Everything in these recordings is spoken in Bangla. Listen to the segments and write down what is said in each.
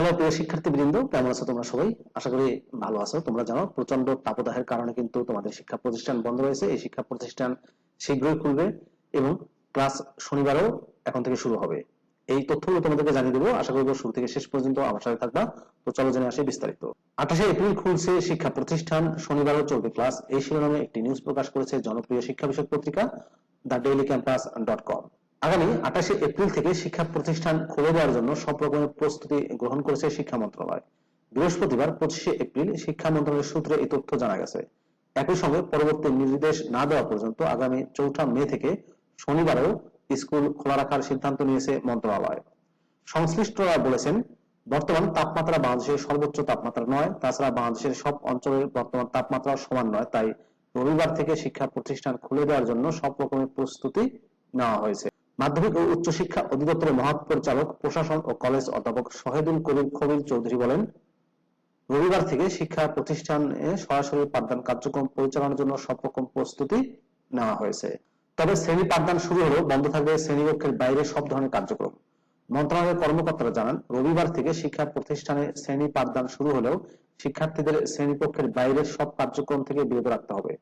হ্যালো, প্রিয় শিক্ষার্থীবৃন্দ, কেমন আছো তোমরা সবাই? আশা করি ভালো আছো। তোমরা জানো প্রচণ্ড তাপদাহের কারণে কিন্তু তোমাদের শিক্ষা প্রতিষ্ঠান বন্ধ রয়েছে। এই শিক্ষা প্রতিষ্ঠান শীঘ্রই খুলবে এবং ক্লাস শনিবারও এখন থেকে শুরু হবে। এই তথ্যগুলো তোমাদেরকে জানিয়ে দেবো। আশা করব শুরু থেকে শেষ পর্যন্ত আমার সাথে থাকবা। তো চলো জেনে আসি বিস্তারিত। আঠাশে এপ্রিল খুলছে শিক্ষা প্রতিষ্ঠান। শনিবারও চলবে ক্লাস। এই শিরোনামে একটি নিউজ প্রকাশ করেছে জনপ্রিয় শিক্ষা বিষয়ক পত্রিকা, the Daily Campus dot com. আগামী আঠাশে এপ্রিল থেকে শিক্ষা প্রতিষ্ঠান খুলে দেওয়ার জন্য সব রকমের প্রস্তুতি গ্রহণ করেছে শিক্ষা মন্ত্রণালয়। বৃহস্পতিবার পঁচিশে এপ্রিল শিক্ষা মন্ত্রণালয়ের সূত্রে এই তথ্য জানা গেছে। একই সঙ্গে পরবর্তী নির্দেশ না দেওয়া পর্যন্ত আগামী চৌঠা মে থেকে শনিবারেও স্কুল খোলা রাখার সিদ্ধান্ত নিয়েছে মন্ত্রণালয়। সংশ্লিষ্টরা বলেছেন, বর্তমান তাপমাত্রা বাংলাদেশের সর্বোচ্চ তাপমাত্রা নয়, তাছাড়া বাংলাদেশের সব অঞ্চলের বর্তমান তাপমাত্রা সমান নয়, তাই রবিবার থেকে শিক্ষা প্রতিষ্ঠান খুলে দেওয়ার জন্য সব রকমের প্রস্তুতি নেওয়া হয়েছে। মাধ্যমিক ও উচ্চশিক্ষা অধিদপ্তরের মহাপরিচালক প্রশাসন ও কলেজ অধ্যাপক শহীদুল কবির খবির চৌধুরী বলেন, রবিবার থেকে শিক্ষা প্রতিষ্ঠানে সরাসরি পাঠদান কার্যক্রম পরিচালনার জন্য সব রকম প্রস্তুতি নেওয়া হয়েছে। তবে শ্রেণি পাঠদান শুরু হলেও বন্ধ থাকবে শ্রেণীকক্ষের বাইরে সব ধরনের কার্যক্রম। মন্ত্রণালয়ের কর্মকর্তারা জানান, রবিবার থেকে শিক্ষা প্রতিষ্ঠানে শ্রেণি পাঠদান শুরু হলেও শিক্ষার্থীদের শ্রেণীকক্ষের বাইরের সব কার্যক্রম থেকে বিরত রাখতে হবে।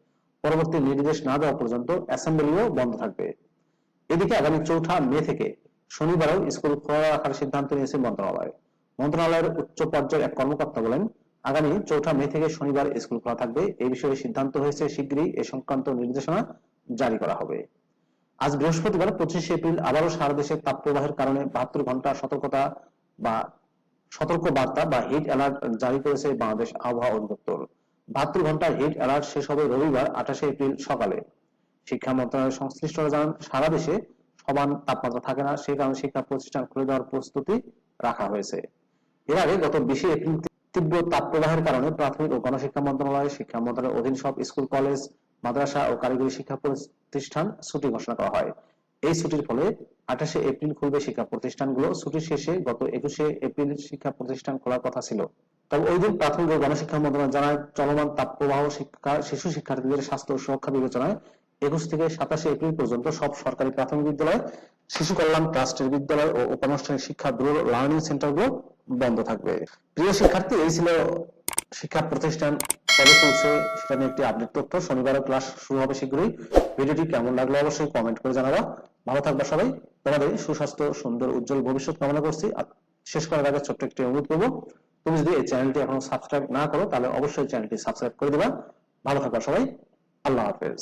পরবর্তী নির্দেশ না দেওয়া পর্যন্ত অ্যাসেম্বলিও বন্ধ থাকবে। এদিকে আগামী চৌঠা মে থেকে শনিবারও স্কুল খোলা রাখার সিদ্ধান্ত নিয়েছে মন্ত্রণালয়। মন্ত্রণালয়ের উচ্চ পর্যায়ের এক কর্মকর্তা বলেন, আগামী চৌঠা মে থেকে শনিবার স্কুল খোলা থাকবে। এই বিষয়ে সিদ্ধান্ত হয়েছে, শীঘ্রই এ সংক্রান্ত নির্দেশনা জারি করা হবে। আজ বৃহস্পতিবার পঁচিশে এপ্রিল আবারও সারা দেশে তাপপ্রবাহের কারণে বাহাত্তর ঘণ্টা সতর্কতা বা সতর্ক বার্তা বা হিট অ্যালার্ট জারি করেছে বাংলাদেশ আবহাওয়া অধিদপ্তর। বাহাত্তর ঘণ্টার হিট অ্যালার্ট শেষ হবে রবিবার, আঠাশে এপ্রিল সকালে। শিক্ষা মন্ত্রণালয়ের সংশ্লিষ্টরা জানান, সারা দেশে সমান তাপমাত্রা থাকে না। সেই কারণে শিক্ষা প্রতিষ্ঠান খুলে দেওয়ার প্রস্তুতি রাখা হয়েছে। এর আগে গত বিশে এপ্রিল তীব্র তাপপ্রবাহের কারণে প্রাথমিক ও গণশিক্ষা মন্ত্রণালয়, শিক্ষা মন্ত্রণালয়ের অধীন সব স্কুল, কলেজ, মাদ্রাসা ও কারিগরি শিক্ষা প্রতিষ্ঠান ছুটি ঘোষণা করা হয়। এই ছুটির ফলে আঠাশে এপ্রিল খুলবে শিক্ষা প্রতিষ্ঠানগুলো। ছুটি শেষে গত একুশে এপ্রিল শিক্ষা প্রতিষ্ঠান খোলার কথা ছিল। তবে ওই দিন প্রাথমিক ও গণশিক্ষা মন্ত্রণালয় জানায়, চলমান তাপপ্রবাহ শিক্ষা, শিশু শিক্ষার্থীদের স্বাস্থ্য ও সুরক্ষা বিবেচনায় একুশ থেকে সাতাশে এপ্রিল পর্যন্ত সব সরকারি প্রাথমিক বিদ্যালয়, শিশু কল্যাণ ট্রাস্টের বিদ্যালয় ও উপানুষ্ঠানিক শিক্ষা ব্যুরো লার্নিং সেন্টারগুলো বন্ধ থাকবে। প্রিয় শিক্ষার্থী, এই ছিল শিক্ষা প্রতিষ্ঠান, কবে চলছে সেটা নিয়ে একটি আপডেট তথ্য। শনিবারের ক্লাস শুরু হবে শীঘ্রই। ভিডিওটি কেমন লাগল অবশ্যই কমেন্ট করে জানাবা। ভালো থাকবা সবাই। তোমাদের সুস্বাস্থ্য, সুন্দর, উজ্জ্বল ভবিষ্যৎ কামনা করছি। আর শেষ করার আগে ছোট্ট একটি অনুরোধ করব, তুমি যদি এই চ্যানেলটি এখনও সাবস্ক্রাইব না করো, তাহলে অবশ্যই চ্যানেলটি সাবস্ক্রাইব করে দিবা। ভালো থাকবা সবাই। আল্লাহ হাফেজ।